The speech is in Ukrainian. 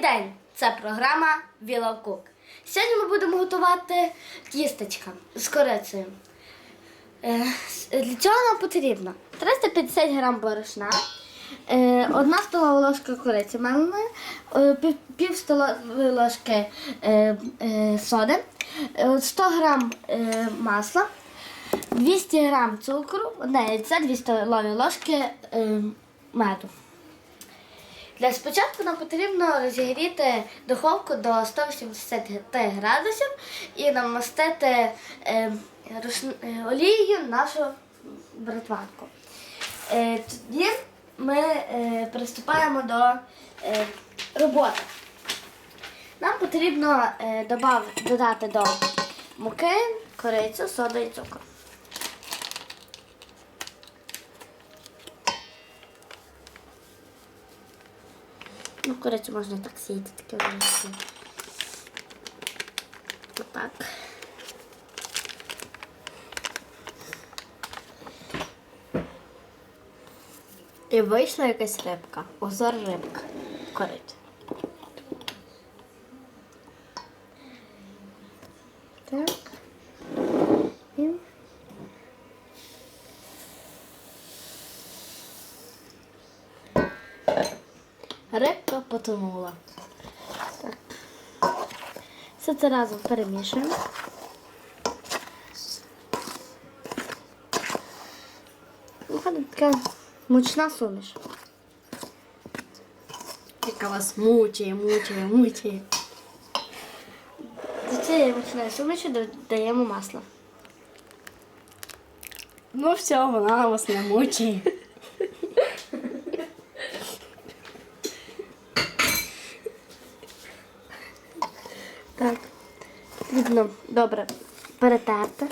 день! Це програма Віла Кук. Сьогодні ми будемо готувати тістечка з корицею. Е, Для цього нам потрібно 350 грам борошна, е, одна столова ложка кориці меленої, е, пів, столової ложки е, е, соди, е, 100 грам е, масла, 200 грам цукру, одне яйце, 2 столові ложки е, меду. Для спочатку нам потрібно розігріти духовку до 180 градусів і намастити е, е, олією нашу братванку. Е, тоді ми приступаємо до роботи. Нам потрібно додати до муки, корицю, соду і цукор. Ну, коротше, можна так сіяти таке велике. Отак. І вийшла якась рибка. Озор рибка. Корить. Так. І... Рибка потонула. Так. Все це разом перемішуємо. Виходить така мучна суміш. Яка вас мучає, мучає, мучає. До цієї мучної суміші додаємо масло. Ну все, вона вас не мучає. Так. Потрібно добре перетерти.